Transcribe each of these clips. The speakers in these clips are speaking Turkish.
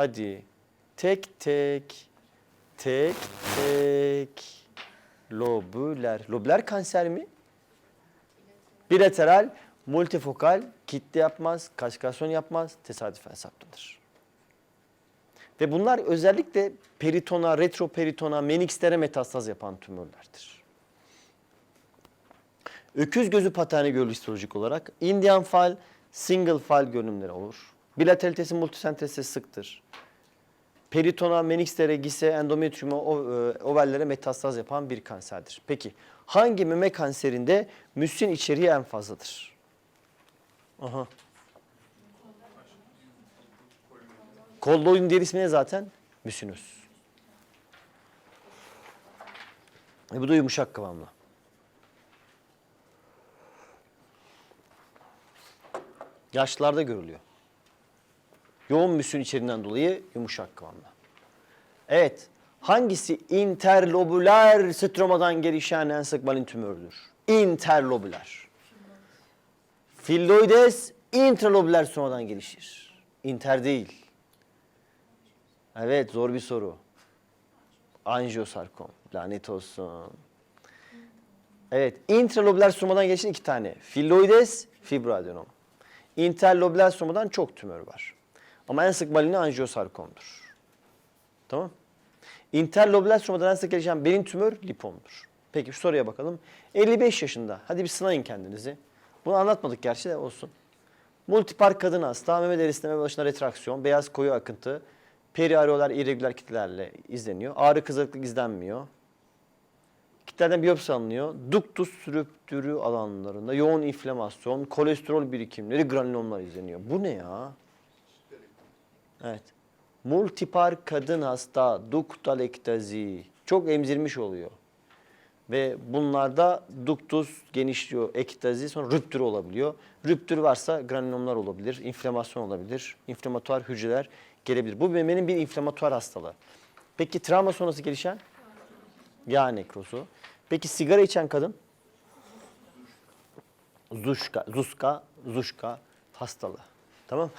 Hadi. Tek tek. Tek tek. Lobüler. Lobüler kanser mi? Bilateral, multifokal, kitle yapmaz, kaskasyon yapmaz, tesadüfen saptanır. Ve bunlar özellikle peritona, retroperitona, menikslere metastaz yapan tümörlerdir. Öküz gözü paterni görülür histolojik olarak. Indian fal, single fal görünümleri olur. Bilateralitesi, multisentezi sıktır. Peritona, menikslere, gise, endometriuma, o- e, ovellere metastaz yapan bir kanserdir. Peki hangi meme kanserinde müslin içeriği en fazladır? Aha. Kolloidin diğer ismi ne zaten? Müsinüs. E bu da yumuşak kıvamlı. Yaşlılarda görülüyor. Yoğun müsün içeriğinden dolayı yumuşak kıvamlı. Evet. Hangisi interlobüler stromadan gelişen en sık malin tümörüdür? Interlobüler. Filloides intralobüler stromadan gelişir. Inter değil. Evet zor bir soru. Anjiosarkom. Lanet olsun. Evet. Intralobüler stromadan gelişen iki tane. Filloides, fibroadenom. Interlobüler stromadan çok tümör var. Ama en sık malini anjiosarkomdur. Tamam. Interlobüler stromadan en sık gelişen beyin tümör lipomdur. Peki şu soruya bakalım. 55 yaşında. Hadi bir sınayın kendinizi. Bunu anlatmadık gerçi de olsun. Multipar kadın hasta, meme derisinde meme başına retraksiyon, beyaz koyu akıntı, periareolar irregüler kitlelerle izleniyor. Ağrı kızarıklık izlenmiyor. Kitlerden biyopsi alınıyor. Duktus rüptürü alanlarında yoğun inflamasyon, kolesterol birikimleri, granülomlar izleniyor. Bu ne ya? Evet. Multipar kadın hasta, duktal ektazi. Çok emzirmiş oluyor. Ve bunlarda duktus genişliyor, ektazi sonra rüptür olabiliyor. Rüptür varsa granülomlar olabilir, inflamasyon olabilir, inflamatuar hücreler gelebilir. Bu memenin bir inflamatuar hastalığı. Peki travma sonrası gelişen? Yağ nekrozu. Peki sigara içen kadın? Zuşka, zuska, zuşka hastalığı. Tamam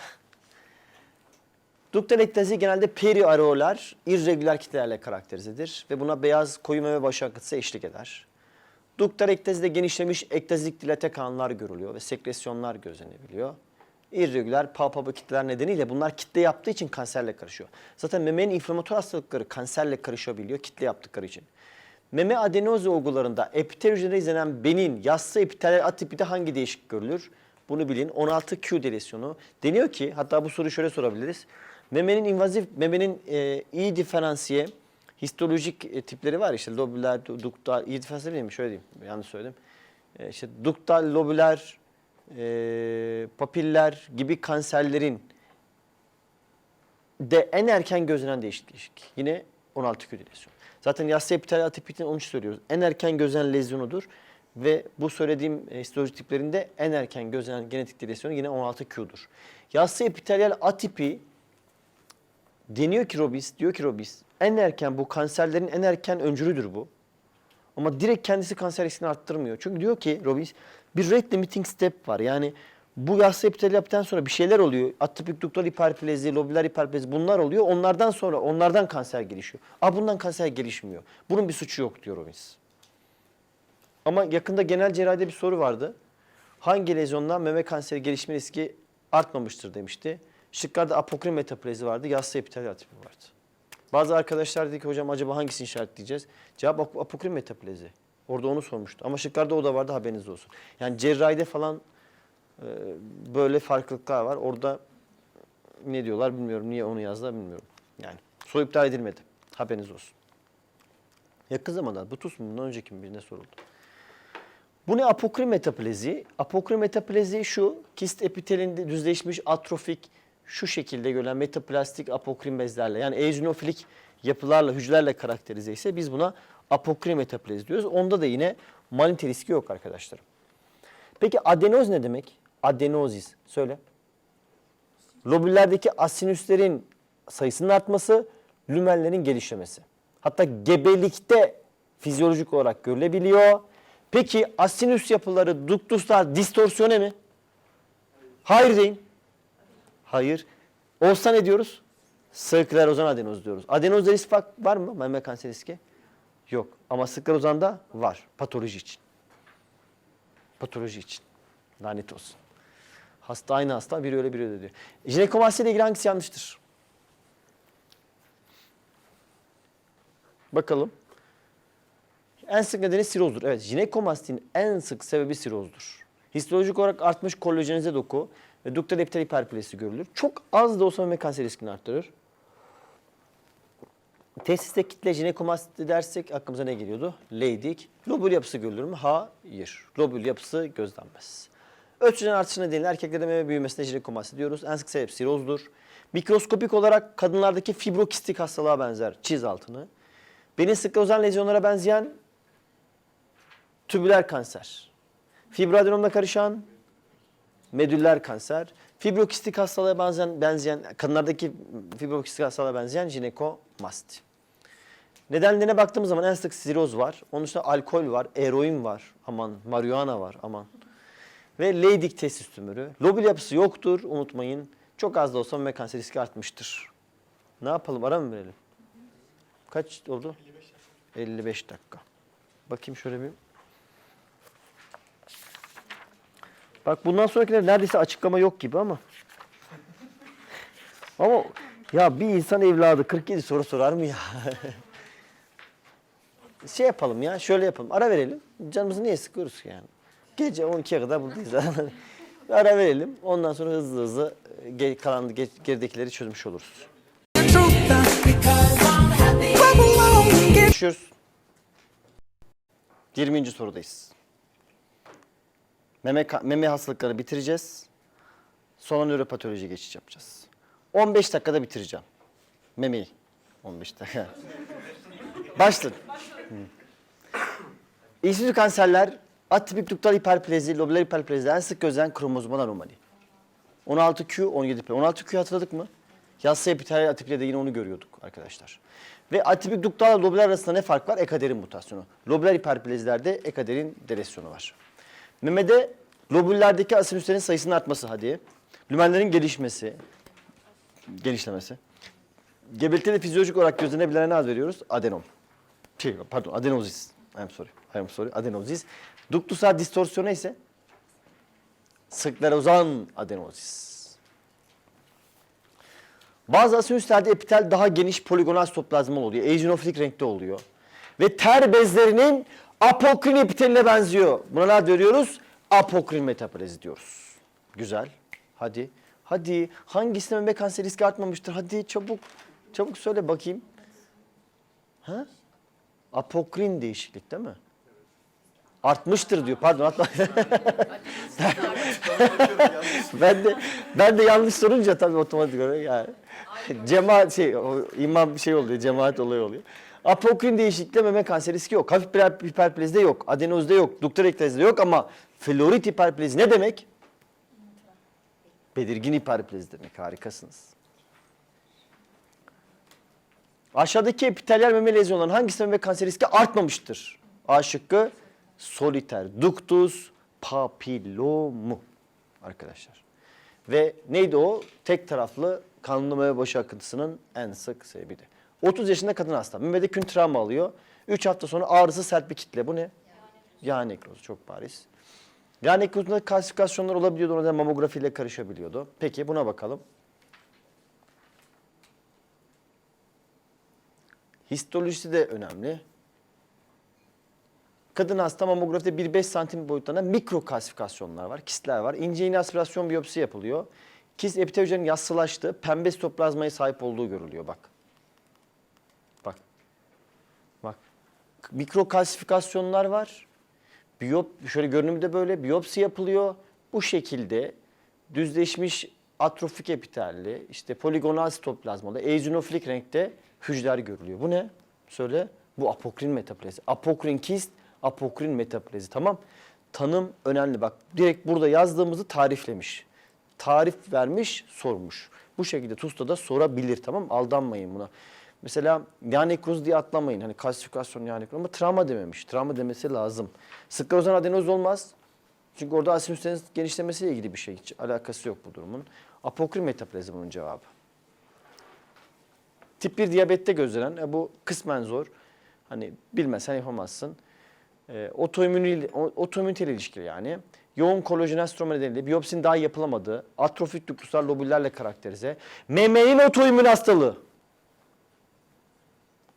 Duktal ektazi genelde periareolar, irregüler kitlelerle karakterizedir ve buna beyaz koyu meme başı akıntısı eşlik eder. Duktal ektazide genişlemiş ektazik dilate kanlar görülüyor ve sekresyonlar gözlenebiliyor. İrregüler palpable kitleler nedeniyle bunlar kitle yaptığı için kanserle karışıyor. Zaten memenin inflamatuar hastalıkları kanserle karışabiliyor kitle yaptıkları için. Meme adenozi olgularında epitel hücrelerinde izlenen benin, yassı epitelal atipide hangi değişik görülür? Bunu bilin. 16Q delesyonu. Deniyor ki, hatta bu soruyu şöyle sorabiliriz. Memenin invazif, memenin e, iyi diferansiye, histolojik e, tipleri var işte lobüler, du- duktal, iyi diferansiye değil mi? Şöyle diyeyim, yanlış söyledim. E, işte duktal, lobüler, e, papiller gibi kanserlerin de en erken gözlenen değişik değişik. Yine 16 Q delesyonu. Zaten yassı epitel atipitin onu söylüyoruz. En erken gözlenen lezyonudur. Ve bu söylediğim e, histolojik tiplerinde en erken gözlenen genetik delesyonu yine 16Q'dur. Yassı epitelyal atipi deniyor ki Robis, diyor ki Robis, en erken bu kanserlerin en erken öncülüdür bu. Ama direkt kendisi kanser riskini arttırmıyor. Çünkü diyor ki Robis bir rate limiting step var. Yani bu yassı epitelyapten sonra bir şeyler oluyor. Atipik duktal hiperplezi, lobüler hiperplezi bunlar oluyor. Onlardan sonra onlardan kanser gelişiyor. Aa bundan kanser gelişmiyor. Bunun bir suçu yok diyor Robins. Ama yakında genel cerrahide bir soru vardı. Hangi lezyondan meme kanseri gelişme riski artmamıştır demişti. Şıklarda apokrin metaplezi vardı, yassı epitelyal atipi vardı. Bazı arkadaşlar dedi ki hocam acaba hangisini işaretleyeceğiz? Cevap ap- apokrin metaplezi. Orada onu sormuştu. Ama şıklarda o da vardı haberiniz olsun. Yani cerrahide falan e, böyle farklılıklar var. Orada ne diyorlar bilmiyorum. Niye onu yazdılar bilmiyorum. Yani soru iptal edilmedi. Haberiniz olsun. Yakın zamanda bu TUS mu? Bundan önceki mi birine soruldu. Bu ne apokrin metaplezi? Apokrin metaplezi şu, kist epitelinde düzleşmiş atrofik şu şekilde görülen metaplastik apokrin bezlerle yani eozinofilik yapılarla, hücrelerle karakterize ise biz buna apokrin metaplezi diyoruz. Onda da yine malinite riski yok arkadaşlar. Peki adenoz ne demek? Adenozis. Söyle. Lobüllerdeki asinüslerin sayısının artması, lümenlerin genişlemesi. Hatta gebelikte fizyolojik olarak görülebiliyor. Peki asinüs yapıları, duktuslar distorsiyone mi? Hayır deyin. Hayır. Olsa ne diyoruz? Sklerozan adenoz diyoruz. Adenozda risk var- mı? Meme kanseri riski? Yok. Ama sklerozanda var. Patoloji için. Patoloji için. Lanet olsun. Hasta aynı hasta. Biri öyle biri öyle diyor. Jinekomasti ile ilgili hangisi yanlıştır? Bakalım. En sık nedeni sirozdur. Evet, jinekomastinin en sık sebebi sirozdur. Histolojik olarak artmış kollajenize doku ve duktal epitel hiperplasi görülür. Çok az da olsa meme kanseri riskini arttırır. Tesiste kitle jinekomasti dersek aklımıza ne geliyordu? Leydik. Lobül yapısı görülür mü? Hayır. Lobül yapısı gözlenmez. Östrojen artışı nedeniyle erkeklerde meme büyümesine jinekomasti diyoruz. En sık sebep sirozdur. Mikroskopik olarak kadınlardaki fibrokistik hastalığa benzer çiz altını. Benin sklerozan lezyonlara benzeyen tübüler kanser. Fibroadenomla karışan medüller kanser. Fibrokistik hastalığa benzeyen, benzeyen kadınlardaki fibrokistik hastalığa benzeyen jinekomasti. Nedenlerine baktığımız zaman en sık siroz var. Onun dışında alkol var, eroin var, aman marihuana var, aman. Ve Leydig testis tümörü. Lobül yapısı yoktur, unutmayın. Çok az da olsa meme kanseri riski artmıştır. Ne yapalım, ara mı verelim? Kaç oldu? 55 dakika. Bakayım şöyle bir. Bak bundan sonrakiler neredeyse açıklama yok gibi ama. Ama ya bir insan evladı 47 soru sorar mı ya? şey yapalım ya şöyle yapalım ara verelim. Canımızı niye sıkıyoruz yani? Gece 12'ye kadar buradayız ara verelim. Ondan sonra hızlı hızlı e, ge- kalan ge- geridekileri çözmüş oluruz. Geçiyoruz. 20. sorudayız. Meme, meme hastalıkları bitireceğiz. Sonra nöropatoloji geçiş yapacağız. 15 dakikada bitireceğim. Memeyi. 15 dakika. Başladı. İnsülin kanserler, atipik duktal hiperplezi, lobular hiperplezi en sık gözlenen kromozomal anomali. 16Q, 17P. 16Q hatırladık mı? Yassı epitel atipide de yine onu görüyorduk arkadaşlar. Ve atipik duktal lobular arasında ne fark var? Ekaderin mutasyonu. Lobular hiperplezilerde ekaderin delesyonu var. Memede lobüllerdeki asinüslerin sayısının artması hadi. Lümenlerin gelişmesi, genişlemesi. Gebelikte de fizyolojik olarak gözlenebilen ne ad veriyoruz? Adenom. Şey, pardon, adenozis. I'm sorry. I'm sorry. Adenozis. Duktusal distorsiyonu ise sklerozan adenozis. Bazı asinüslerde epitel daha geniş poligonal sitoplazmal oluyor. Eozinofilik renkte oluyor. Ve ter bezlerinin apokrin epiteline benziyor. Buna ne ad veriyoruz? Apokrin metaplezi diyoruz. Güzel. Hadi. Hadi. Hangisinde meme kanseri riski artmamıştır? Hadi çabuk. Çabuk söyle bakayım. Ha? Apokrin değişiklik değil mi? Artmıştır diyor. Pardon atma. ben de ben de yanlış sorunca tabii otomatik olarak yani. Cemaat şey imam şey oluyor, cemaat olayı oluyor. Apokrin değişiklikte meme kanseri riski yok. Hafif hiperplezide yok. Adenozda yok. Duktal eklezide yok ama florit hiperplezi ne demek? Belirgin hiperplezi demek. Harikasınız. Aşağıdaki epitelyal meme lezyonlarının hangisinde meme kanseri riski artmamıştır? A şıkkı soliter ductus papillomu arkadaşlar. Ve neydi o? Tek taraflı kanlı meme başı akıntısının en sık sebebi de. 30 yaşında kadın hasta. Memede kün travma alıyor. 3 hafta sonra ağrısı sert bir kitle. Bu ne? Yağ nekrozu çok bariz. Yağ nekrozunda kalsifikasyonlar olabiliyordu. Orada mamografiyle karışabiliyordu. Peki buna bakalım. Histolojisi de önemli. Kadın hasta mamografide 1-5 santim boyutlarında mikro kalsifikasyonlar var, kistler var. İnce iğne aspirasyon biyopsi yapılıyor. Kist epitel hücrenin yassılaştığı, pembe sitoplazmaya sahip olduğu görülüyor. Bak. Mikro kalsifikasyonlar var. Biyop, şöyle görünümde böyle biyopsi yapılıyor. Bu şekilde düzleşmiş atrofik epitelli, işte poligonal sitoplazmalı, eozinofilik renkte hücreler görülüyor. Bu ne? Söyle. Bu apokrin metaplezi. Apokrin kist, apokrin metaplezi. Tamam. Tanım önemli. Bak direkt burada yazdığımızı tariflemiş. Tarif vermiş, sormuş. Bu şekilde TUS'ta da sorabilir. Tamam? Aldanmayın buna. Mesela yağ nekrozu diye atlamayın. Hani kalsifikasyon yağ nekrozu ama travma dememiş. Travma demesi lazım. Sklerozan adenoz olmaz. Çünkü orada asinüslerin genişlemesiyle ilgili bir şey. Hiç alakası yok bu durumun. Apokrin metaplezi bunun cevabı. Tip 1 diyabette gözlenen, e, bu kısmen zor. Hani bilmesen yapamazsın. E, otoimmün, otoimmüniteyle ilişkili yani. Yoğun kolajen stroma nedeniyle biyopsinin daha yapılamadığı, atrofik duklusal lobüllerle karakterize. Memenin otoimmün hastalığı.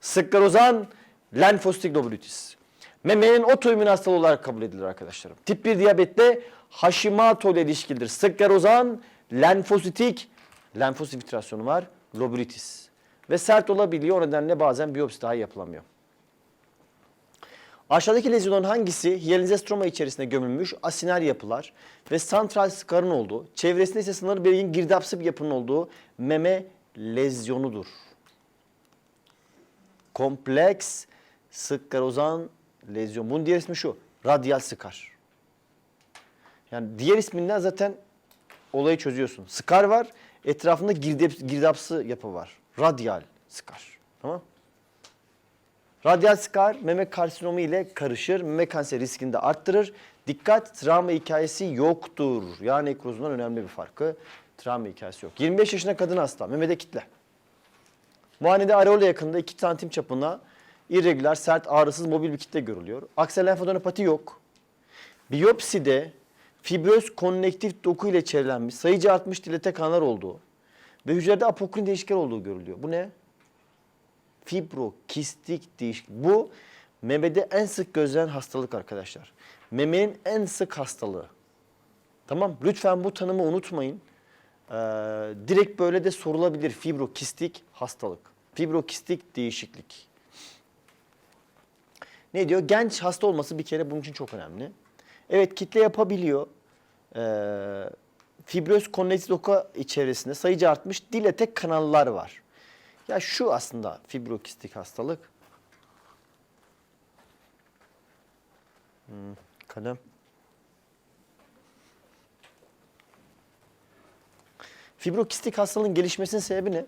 Sklerozan lenfositik lobülitis. Memenin otoimmün hastalığı olarak kabul edilir arkadaşlarım. Tip 1 diyabette Hashimoto ile ilişkilidir. Sklerozan lenfositik lenfosit filtrasyonu var. Lobülitis. Ve sert olabiliyor. O nedenle bazen biyopsi daha yapılamıyor. Aşağıdaki lezyonların hangisi hiyalize stroma içerisinde gömülmüş asinal yapılar ve santral skarın olduğu, çevresinde ise sınır belirgin girdapsı bir yapının olduğu meme lezyonudur? Kompleks sklerozan lezyon. Bunun diğer ismi şu. Radyal skar. Yani diğer isminden zaten olayı çözüyorsun. Skar var, etrafında girdap, girdapsı yapı var. Radyal skar. Tamam Radyal skar meme karsinomu ile karışır. Meme kanseri riskini de arttırır. Dikkat travma hikayesi yoktur. Yağ nekrozundan önemli bir farkı. Travma hikayesi yok. 25 yaşında kadın hasta. Memede kitle. Muayenede areola yakında 2 santim çapına irregüler, sert, ağrısız, mobil bir kitle görülüyor. Aksel lenfadenopati yok. Biyopside fibröz konnektif doku ile çevrilenmiş, sayıcı artmış dilete kanlar olduğu ve hücrede apokrin değişiklikler olduğu görülüyor. Bu ne? Fibrokistik değişiklik. Bu memede en sık gözlenen hastalık arkadaşlar. Memenin en sık hastalığı. Tamam lütfen bu tanımı unutmayın. Ee, direkt böyle de sorulabilir fibrokistik hastalık. Fibrokistik değişiklik. Ne diyor? Genç hasta olması bir kere bunun için çok önemli. Evet kitle yapabiliyor. Ee, fibroz konnektif doku içerisinde sayıcı artmış dilete kanallar var. Ya şu aslında fibrokistik hastalık. Hmm, kalem. Fibrokistik hastalığın gelişmesinin sebebi ne?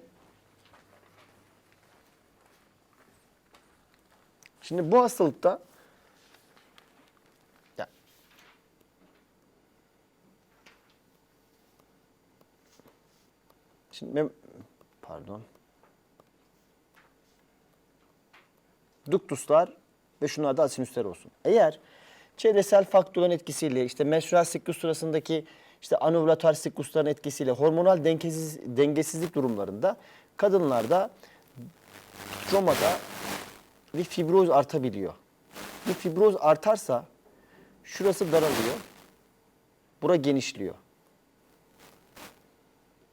Şimdi bu hastalıkta ya, Şimdi mem- pardon. Duktuslar ve şunlar da asinüsler olsun. Eğer çevresel faktörlerin etkisiyle işte menstrual siklus sırasındaki işte siklusların etkisiyle hormonal dengesiz, dengesizlik durumlarında kadınlarda stromada bir fibroz artabiliyor. Bir fibroz artarsa şurası daralıyor. Bura genişliyor.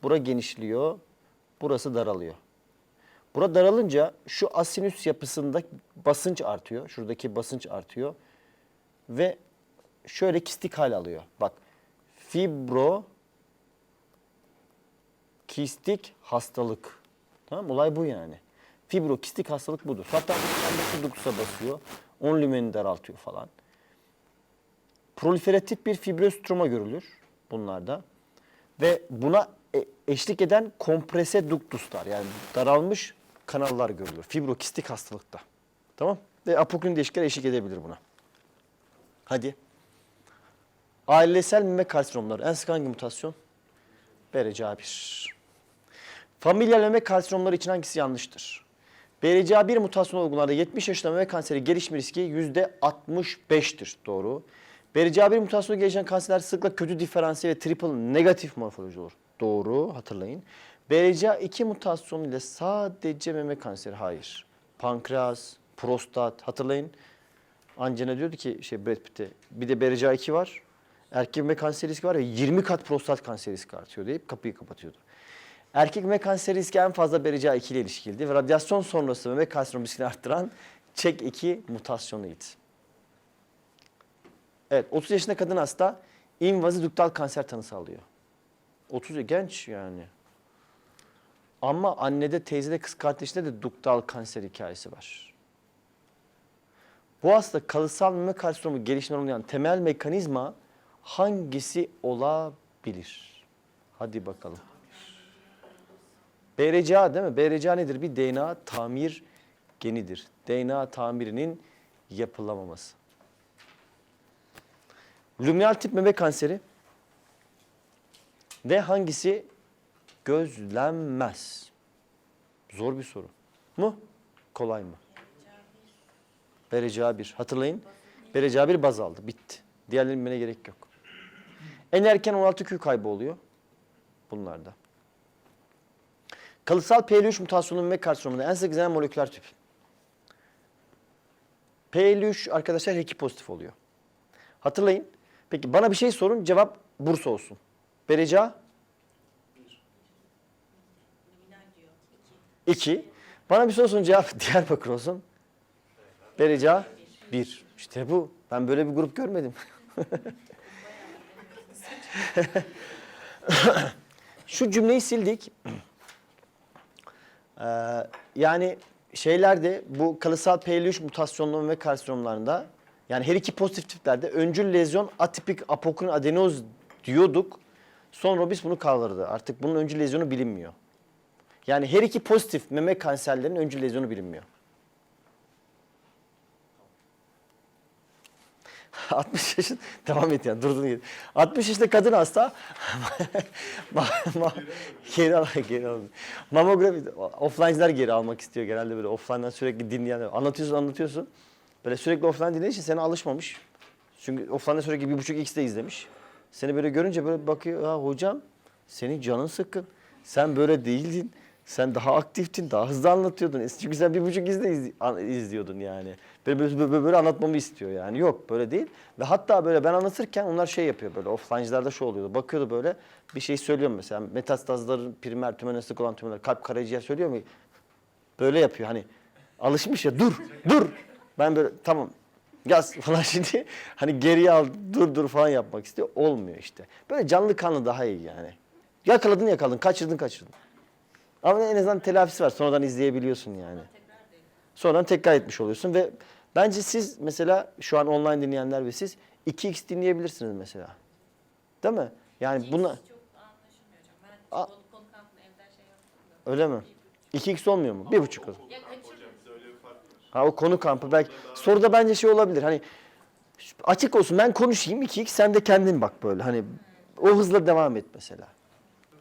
Bura genişliyor. Burası daralıyor. Bura daralınca şu asinüs yapısında basınç artıyor. Şuradaki basınç artıyor. Ve şöyle kistik hal alıyor. Bak fibro kistik hastalık. Tamam? Olay bu yani. Fibrokistik hastalık budur. Hatta bu dokusa basıyor. 10 lümeni daraltıyor falan. Proliferatif bir fibröstroma görülür bunlarda. Ve buna e- eşlik eden komprese duktuslar yani daralmış kanallar görülür. Fibrokistik hastalıkta. Tamam? Ve apokrin değişiklikler eşlik edebilir buna. Hadi. Ailesel meme karsinomları. En sık hangi mutasyon? BRCA1. Familial meme karsinomları için hangisi yanlıştır? BRCA1 mutasyonu olgularda 70 yaşında meme kanseri gelişme riski %65'tir. Doğru. BRCA1 mutasyonu gelişen kanserler sıklıkla kötü diferansiyel ve triple negatif morfoloji olur. Doğru hatırlayın. BRCA2 mutasyonu ile sadece meme kanseri hayır. Pankreas, prostat hatırlayın. Angina diyordu ki şey Brad Pitt'e bir de BRCA2 var. Erkek meme kanseri riski var ya 20 kat prostat kanseri riski artıyor deyip kapıyı kapatıyordu. Erkek meme kanseri riski en fazla BRCA2 ile ilişkiliydi ve radyasyon sonrası meme kanseri riskini arttıran CHEK2 mutasyonuydu. Evet 30 yaşında kadın hasta invazi duktal kanser tanısı alıyor. 30 genç yani. Ama annede, teyzede, kız kardeşinde de duktal kanser hikayesi var. Bu hasta kalıtsal meme karsinomu gelişimine uyan temel mekanizma hangisi olabilir? Hadi bakalım. BRCA değil mi? BRCA nedir? Bir DNA tamir genidir. DNA tamirinin yapılamaması. Luminal tip meme kanseri ve hangisi gözlenmez? Zor bir soru. Mu? Kolay mı? Berece bir. Hatırlayın. Berece bir baz aldı. Bitti. Diğerlerini bilmene gerek yok. En erken 16Q kaybı oluyor. Bunlarda. Kalıtsal P53 mutasyonu ve karsinomunda en sık izlenen moleküler tip. P53 arkadaşlar H2 pozitif oluyor. Hatırlayın. Peki bana bir şey sorun cevap Bursa olsun. Bereca? 2. Bana bir soru sorun cevap Diyarbakır olsun. Bereca? 1. İşte bu. Ben böyle bir grup görmedim. Şu cümleyi sildik. Ee, yani şeylerde bu kalıtsal P53 mutasyonları ve karsinomlarında yani her iki pozitif tiplerde öncül lezyon atipik apokrin adenoz diyorduk. Sonra biz bunu kaldırdı. Artık bunun öncül lezyonu bilinmiyor. Yani her iki pozitif meme kanserlerinin öncül lezyonu bilinmiyor. 60 yaşın devam et yani durdun geri. 60 yaşında kadın hasta geri al geri al. Mamografi offline'lar geri almak istiyor genelde böyle offline'dan sürekli dinleyenler. Anlatıyorsun anlatıyorsun. Böyle sürekli offline için sana alışmamış. Çünkü offline'da sürekli bir buçuk x'de izlemiş. Seni böyle görünce böyle bakıyor. Ha hocam senin canın sıkkın. Sen böyle değildin. Sen daha aktiftin, daha hızlı anlatıyordun. Çünkü sen bir buçuk izle izliyordun yani. Böyle, böyle, böyle, böyle anlatmamı istiyor yani. Yok böyle değil. Ve hatta böyle ben anlatırken onlar şey yapıyor böyle. Offline'cılarda şu oluyordu. Bakıyordu böyle bir şey söylüyorum mesela. Metastazların primer tümenestik olan tümörler kalp karaciğer söylüyor mu? Böyle yapıyor hani. Alışmış ya dur dur. Ben böyle tamam yaz falan şimdi hani geriye al dur dur falan yapmak istiyor. Olmuyor işte. Böyle canlı kanlı daha iyi yani. Yakaladın yakaladın kaçırdın kaçırdın. Ama en azından telafisi var. Sonradan izleyebiliyorsun yani. Sonradan tekrar etmiş oluyorsun ve bence siz mesela şu an online dinleyenler ve siz 2x dinleyebilirsiniz mesela. Değil mi? Yani buna Çok anlaşılmıyor hocam. Ben A- konu, konu kampında evden şey yaptım da. öyle mi? 2x olmuyor mu? 1,5 o zaman. Ya kaçırdım. Ha o konu kampı belki soruda bence şey olabilir. Hani açık olsun ben konuşayım 2x sen de kendin bak böyle. Hani o hızla devam et mesela.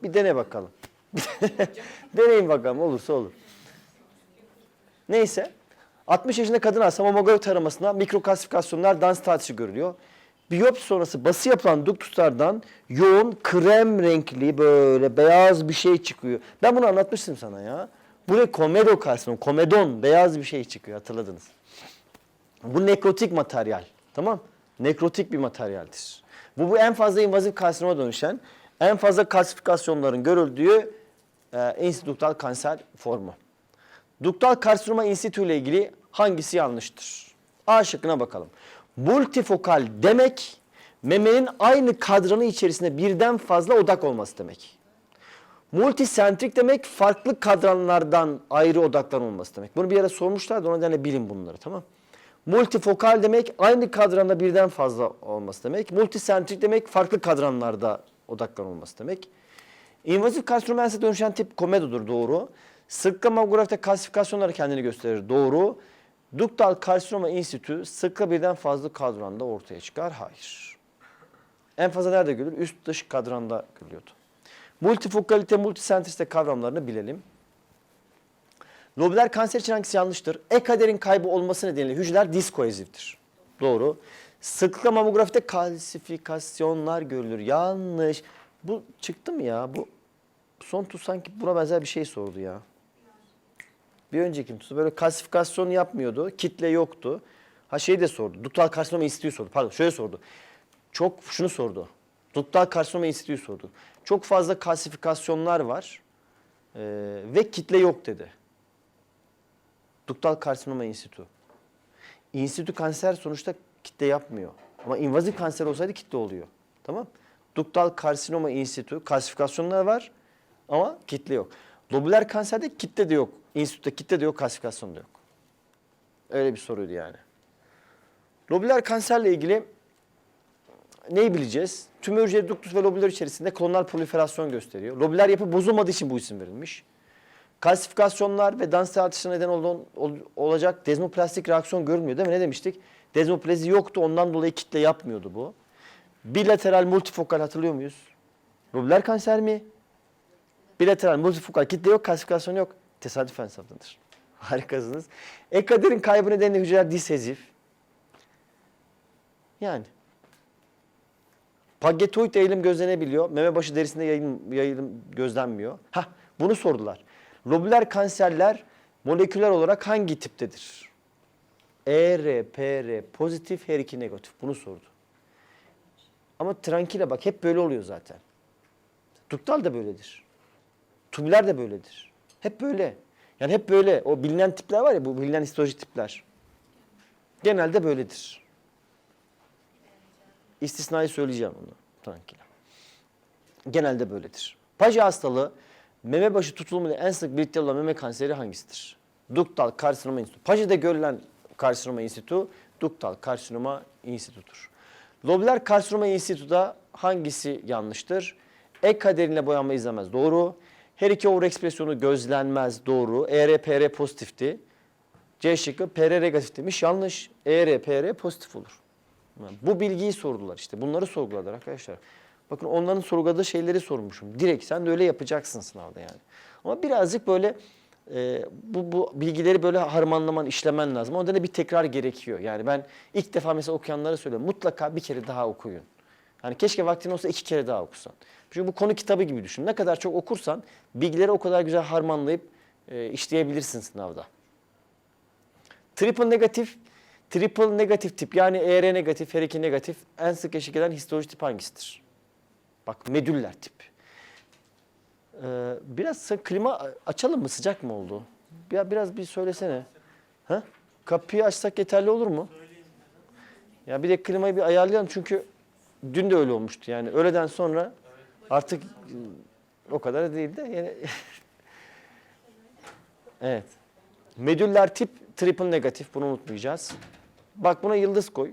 Bir dene bakalım. Deneyin bakalım olursa olur. Neyse. 60 yaşında kadın hasta mamografi taramasında mikrokalsifikasyonlar dans statüsü görülüyor. Biyopsi sonrası bası yapılan duktuslardan yoğun krem renkli böyle beyaz bir şey çıkıyor. Ben bunu anlatmıştım sana ya. Bu ne komedo karsinom, komedon beyaz bir şey çıkıyor hatırladınız. Bu nekrotik materyal. Tamam? Nekrotik bir materyaldir. Bu, bu en fazla invazif karsinoma dönüşen, en fazla kalsifikasyonların görüldüğü e, insiduktal kanser formu. Duktal karsinoma institü ile ilgili hangisi yanlıştır? A şıkkına bakalım. Multifokal demek memenin aynı kadranı içerisinde birden fazla odak olması demek. Multisentrik demek farklı kadranlardan ayrı odaklar olması demek. Bunu bir yere sormuşlardı o nedenle bilin bunları tamam Multifokal demek aynı kadranda birden fazla olması demek. Multisentrik demek farklı kadranlarda odaklar olması demek. İnvazif karsinomens'e dönüşen tip komedodur doğru. Sıkka mamografide kalsifikasyonları kendini gösterir doğru. Duktal karsinoma institü sıkka birden fazla kadranda ortaya çıkar hayır. En fazla nerede görülür? Üst dış kadranda görülüyordu. Multifokalite, multisentrisite kavramlarını bilelim. Lobüler kanser için hangisi yanlıştır? Ekaderin kaybı olması nedeniyle hücreler diskoezivdir. Doğru. Sıklıkla mamografide kalsifikasyonlar görülür. Yanlış. Bu çıktı mı ya? Bu son tuz sanki buna benzer bir şey sordu ya. Bir önceki tutu böyle kalsifikasyon yapmıyordu. Kitle yoktu. Ha şey de sordu. Duktal karsinoma institüyü sordu. Pardon şöyle sordu. Çok şunu sordu. Duktal karsinoma institüyü sordu. Çok fazla kalsifikasyonlar var. Ee, ve kitle yok dedi. Duktal karsinoma institü. İnstitü kanser sonuçta kitle yapmıyor. Ama invazif kanser olsaydı kitle oluyor. Tamam? Duktal karsinoma institü kalsifikasyonlar var ama kitle yok. Lobüler kanserde kitle de yok. İnstitüde kitle de yok, kalsifikasyon da yok. Öyle bir soruydu yani. Lobüler kanserle ilgili neyi bileceğiz? Tümör hücre duktus ve lobüler içerisinde klonal proliferasyon gösteriyor. Lobüler yapı bozulmadığı için bu isim verilmiş. Kalsifikasyonlar ve dans artışına neden olan, ol- olacak dezmoplastik reaksiyon görülmüyor değil mi? Ne demiştik? Dezmoplazi yoktu ondan dolayı kitle yapmıyordu bu. Bilateral multifokal hatırlıyor muyuz? Lobüler kanser mi? Bilateral multifokal kitle yok, kalsifikasyon yok. Tesadüfen saptanır. Harikasınız. Ekaderin kaybı nedeniyle hücreler disezif. Yani. Pagetoid eğilim gözlenebiliyor. Meme başı derisinde yayılım, yayılım gözlenmiyor. Hah, bunu sordular. Lobüler kanserler moleküler olarak hangi tiptedir? ER, PR pozitif, her iki negatif. Bunu sordu. Ama trankile bak hep böyle oluyor zaten. Duktal da böyledir. Tubüler de böyledir. Hep böyle. Yani hep böyle. O bilinen tipler var ya bu bilinen histolojik tipler. Genelde böyledir. İstisnayı söyleyeceğim onu. Trankile. Genelde böyledir. Paja hastalığı meme başı tutulumuyla en sık birlikte olan meme kanseri hangisidir? Duktal karsinoma institüsü. Pajede görülen karsinoma institüsü duktal karsinoma institüdür. Lobüler karsinoma institüde hangisi yanlıştır? Ek kaderinle boyanma izlemez. Doğru. Her iki overekspresyonu gözlenmez. Doğru. ER, PR pozitifti. C şıkkı PR negatif demiş. Yanlış. ER, PR pozitif olur. Bu bilgiyi sordular işte. Bunları sorguladılar arkadaşlar. Bakın onların sorguladığı şeyleri sormuşum. Direkt sen de öyle yapacaksın sınavda yani. Ama birazcık böyle e, bu, bu bilgileri böyle harmanlaman, işlemen lazım. O nedenle bir tekrar gerekiyor. Yani ben ilk defa mesela okuyanlara söylüyorum. Mutlaka bir kere daha okuyun. Hani keşke vaktin olsa iki kere daha okusan. Çünkü bu konu kitabı gibi düşün. Ne kadar çok okursan bilgileri o kadar güzel harmanlayıp e, işleyebilirsin sınavda. Triple negatif, triple negatif tip yani ER negatif, her iki negatif en sık eşlik eden histolojik tip hangisidir? Bak medüller tip. Ee, biraz klima açalım mı? Sıcak mı oldu? Ya biraz bir söylesene. Ha? Kapıyı açsak yeterli olur mu? Ya bir de klimayı bir ayarlayalım çünkü dün de öyle olmuştu yani. Öğleden sonra artık o kadar değil de yani Evet. Medüller tip triple negatif bunu unutmayacağız. Bak buna yıldız koy.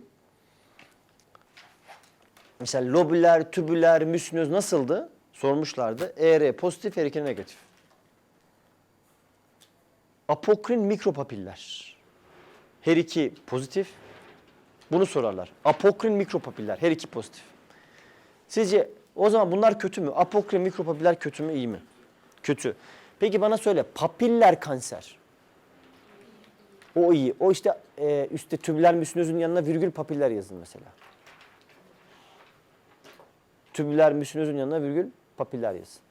Mesela lobüler, tübüler, müsnöz nasıldı? Sormuşlardı. ER pozitif, her iki negatif. Apokrin mikropapiller. Her iki pozitif. Bunu sorarlar. Apokrin mikropapiller, her iki pozitif. Sizce o zaman bunlar kötü mü? Apokrin mikropapiller kötü mü, iyi mi? Kötü. Peki bana söyle, papiller kanser. O iyi. O işte e, üstte tübüler müsnözün yanına virgül papiller yazın mesela. Tübüler müsnözün yanına virgül papiller yazın.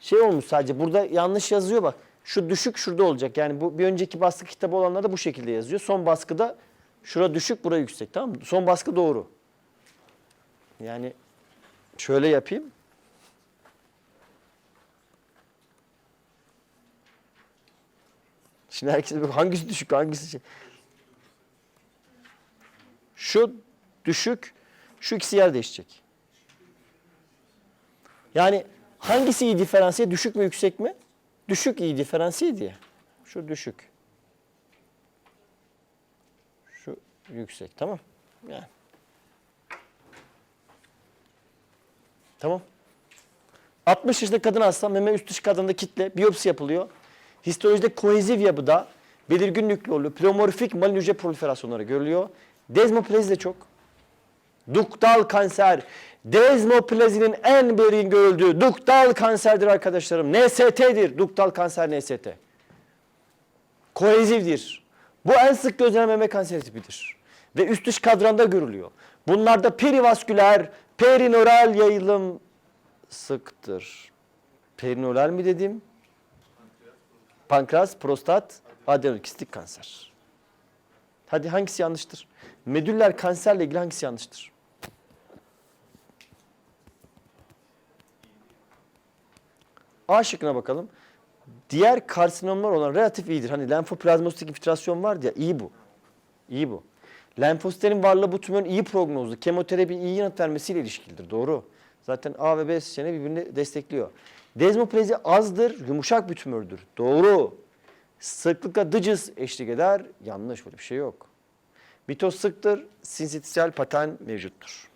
Şey olmuş sadece burada yanlış yazıyor bak. Şu düşük şurada olacak. Yani bu bir önceki baskı kitabı olanlarda bu şekilde yazıyor. Son baskıda şura düşük, bura yüksek tamam mı? Son baskı doğru. Yani şöyle yapayım. Şimdi herkes hangisi düşük hangisi şey. Şu düşük, şu ikisi yer değişecek. Yani hangisi iyi diferansiye? Düşük mü yüksek mi? Düşük iyi diferansiye diye. Şu düşük. Şu yüksek tamam. Yani. Tamam. 60 yaşında kadın hasta meme üst dış kadında kitle biyopsi yapılıyor. Histolojide koheziv yapıda belirgin nükleolü pleomorfik malin hücre proliferasyonları görülüyor. Dezmoplezi de çok. Duktal kanser. Dezmoplezinin en belirgin görüldüğü duktal kanserdir arkadaşlarım. NST'dir. Duktal kanser NST. Kohezivdir. Bu en sık gözlenen meme kanseri tipidir. Ve üst dış kadranda görülüyor. Bunlarda perivasküler, perinöral yayılım sıktır. Perinöral mi dedim? Pankreas, prostat, adenokistik kanser. Hadi hangisi yanlıştır? Medüller kanserle ilgili hangisi yanlıştır? A şıkkına bakalım. Diğer karsinomlar olan relatif iyidir. Hani lenfoplazmostik infiltrasyon vardı ya iyi bu. İyi bu. Lenfositlerin varlığı bu tümörün iyi prognozlu, kemoterapi iyi yanıt vermesiyle ilişkilidir. Doğru. Zaten A ve B seçeneği birbirini destekliyor. Dezmoplezi azdır, yumuşak bir tümördür. Doğru. Sıklıkla dıcız eşlik eder. Yanlış böyle bir şey yok. Mitoz sıktır, sinsitisel patern mevcuttur.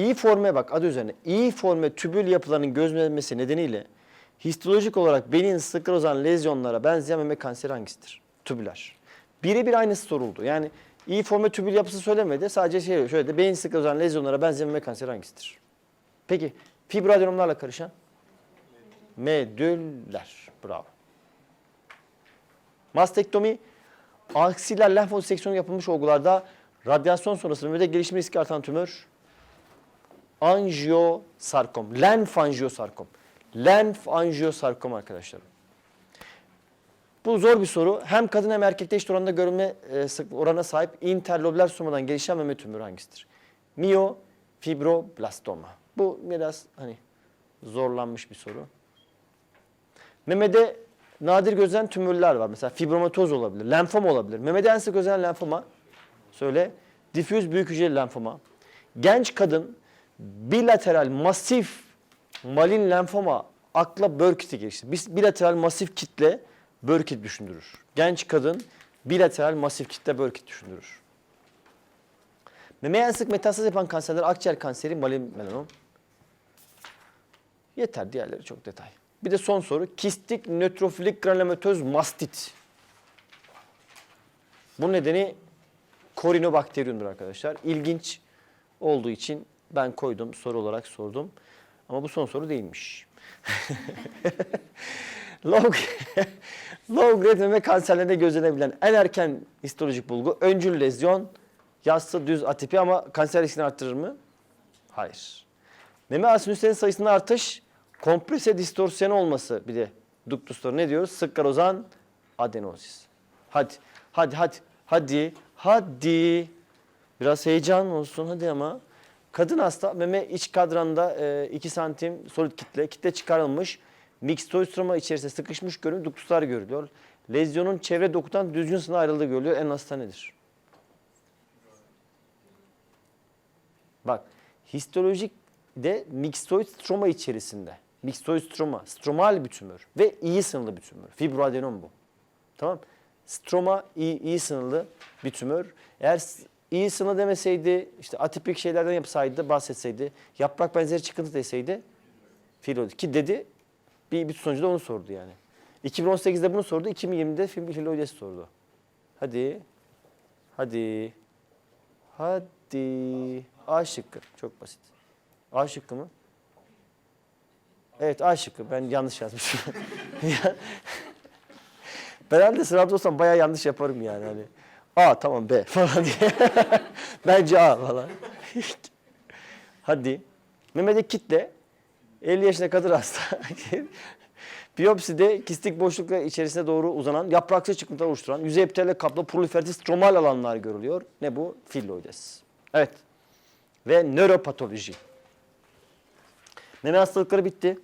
İyi forme bak adı üzerine. İyi forme tübül yapılarının gözlenmesi nedeniyle histolojik olarak benin sklozan lezyonlara benzeyen meme kanseri hangisidir? Tübüler. Birebir aynısı soruldu. Yani iyi forma tübül yapısı söylemedi. Sadece şey şöyle de beyin özel lezyonlara benzeyen meme kanseri hangisidir? Peki fibroadenomlarla karışan? Medüller. Bravo. Mastektomi aksiler lenf seksiyonu yapılmış olgularda radyasyon sonrası memede gelişim riski artan tümör anjiyosarkom. Lenf anjiyosarkom. Lenf anjiyosarkom arkadaşlar. Bu zor bir soru. Hem kadın hem erkekte eşit oranda görülme e, sahip interlobüler sumadan gelişen meme tümörü hangisidir? Miyofibroblastoma. Bu biraz hani zorlanmış bir soru. Memede nadir gözlenen tümörler var. Mesela fibromatoz olabilir, lenfoma olabilir. Memede en sık gözlenen lenfoma söyle. Difüz büyük hücreli lenfoma. Genç kadın bilateral masif malin lenfoma akla Burkitt'i geçti. Bilateral masif kitle Burkitt düşündürür. Genç kadın bilateral masif kitle Burkitt düşündürür. Memeye sık metastaz yapan kanserler akciğer kanseri, malin melanom. Yeter diğerleri çok detay. Bir de son soru. Kistik nötrofilik granulomatöz mastit. Bu nedeni korinobakteriyumdur arkadaşlar. İlginç olduğu için ben koydum, soru olarak sordum. Ama bu son soru değilmiş. Low, low grade meme kanserlerinde gözlenebilen en erken histolojik bulgu öncül lezyon, yassı düz atipi ama kanser riskini arttırır mı? Hayır. Meme asinüslerin sayısında artış, komprese distorsiyonu olması bir de duktusları ne diyoruz? Skarozan adenozis. Hadi, hadi, hadi, hadi, hadi. Biraz heyecan olsun hadi ama. Kadın hasta meme iç kadranda 2 santim solid kitle, kitle çıkarılmış. Mixtoid stroma içerisinde sıkışmış görünüm duktuslar görülüyor. Lezyonun çevre dokudan düzgün sınır ayrıldığı görülüyor. En hasta nedir? Bak histolojik de mixtoid stroma içerisinde. Mixtoid stroma, stromal bir tümör ve iyi sınırlı bir tümör. Fibroadenom bu. Tamam Stroma iyi, iyi sınırlı bir tümör. Eğer iyi sınırlı demeseydi, işte atipik şeylerden yapsaydı, bahsetseydi, yaprak benzeri çıkıntı deseydi, filoid. Ki dedi, bir, bir sonucu da onu sordu yani. 2018'de bunu sordu, 2020'de film filoides sordu. Hadi, hadi, hadi. A şıkkı, çok basit. A şıkkı mı? Evet A şıkkı. Ben yanlış yazmışım. Ya- ben herhalde sınavda olsam bayağı yanlış yaparım yani. Hani. A tamam B falan diye. Bence A falan. Hadi. Mehmet'e kitle 50 yaşında kadın hasta. Biyopside kistik boşlukla içerisine doğru uzanan yapraksı çıkıntılar oluşturan yüzey epitelle kaplı proliferatif stromal alanlar görülüyor. Ne bu? Filloides. Evet. Ve nöropatoloji. Meme hastalıkları bitti.